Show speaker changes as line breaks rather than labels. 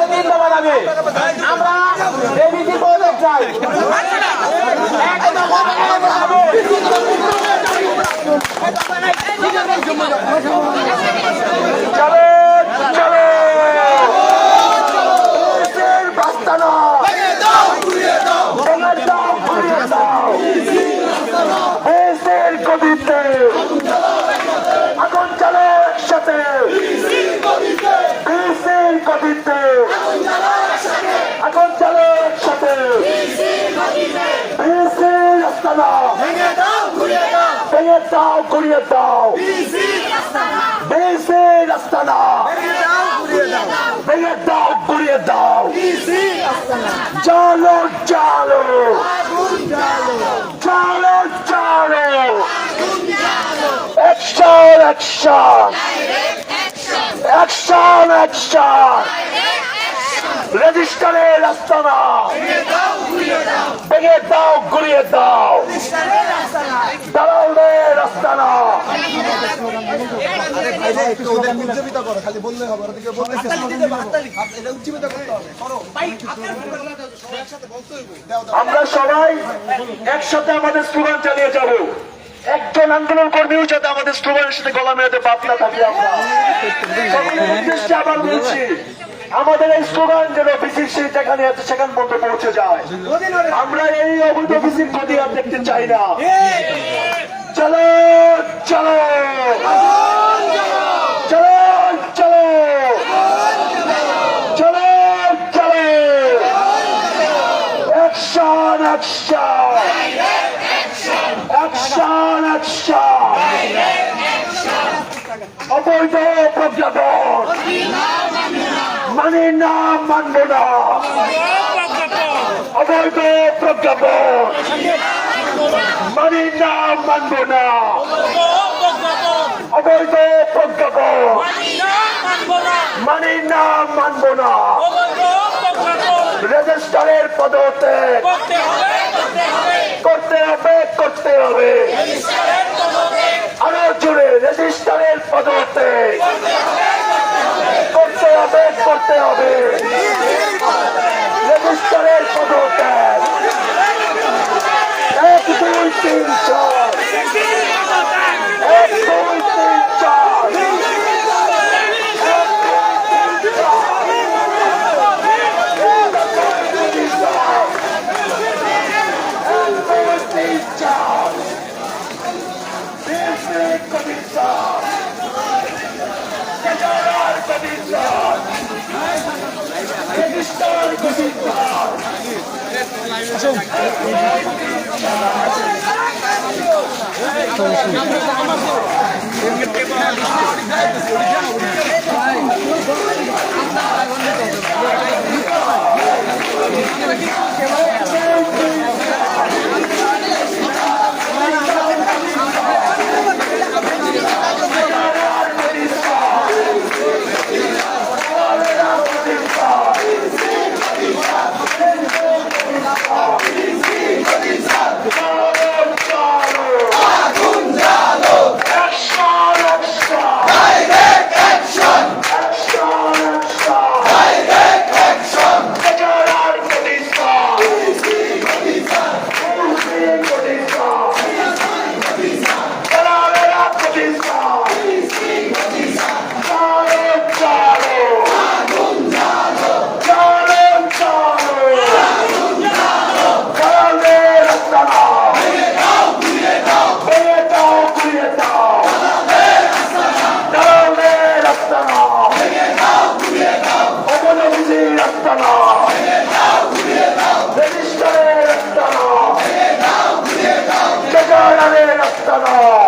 আমাদের তিন আমরা এবিসি প্রজেক্ট চাই? চলো চলো দেশের বাস্তানা ভেঙে দাও ঘুরিয়ে দাও দেশের গদিতে আগুন চলো একসাথে দেশের গদিতে আগুন চলো একসাথে দেশের আস্তানা ভেঙে দাও ঘুরিয়ে দাও দেশের আস্তানা ভেঙে দাও ঘুরিয়ে দাও। চলো চলো চলো চলো অ্যাকশন অ্যাকশন অ্যাকশন অ্যাকশন রেজিস্টারের আস্তানা ভেঙে দাও ঘুরিয়ে দাও। আমরা সবাই একসাথে আমাদের স্লোগান চালিয়ে যাব। একজন আন্দোলন কর্মীও যাতে আমাদের স্লোগানের সাথে গলা মেলাতে বাদ না থাকি আমরা। উদ্দেশ্যে আবার বলছি, আমাদের এই স্লোগান যেন বিসিসি যেখানে আছে, সেখান পর্যন্ত পৌঁছে যায়। আমরা এই অবৈধ বিসির আর দেখতে চাই না। চলো চলো। চলো চলো। চলো চলো। অ্যাকশন অ্যাকশন অ্যাকশন অ্যাকশন অবৈধ প্রজ্ঞাপন। মানে না, মানব না। অবৈধ প্রজ্ঞাপন। মানে না মানব না অবৈধ প্রজ্ঞাপন। মানে না মানব না রেজিস্টারের পদতে করতে হবে করতে হবে। আরও জুড়ে রেজিস্টারের পদতে করতে হবে করতে হবে। তিন চার এক দুই তিন চার Thank you. সমস্যা られなくたの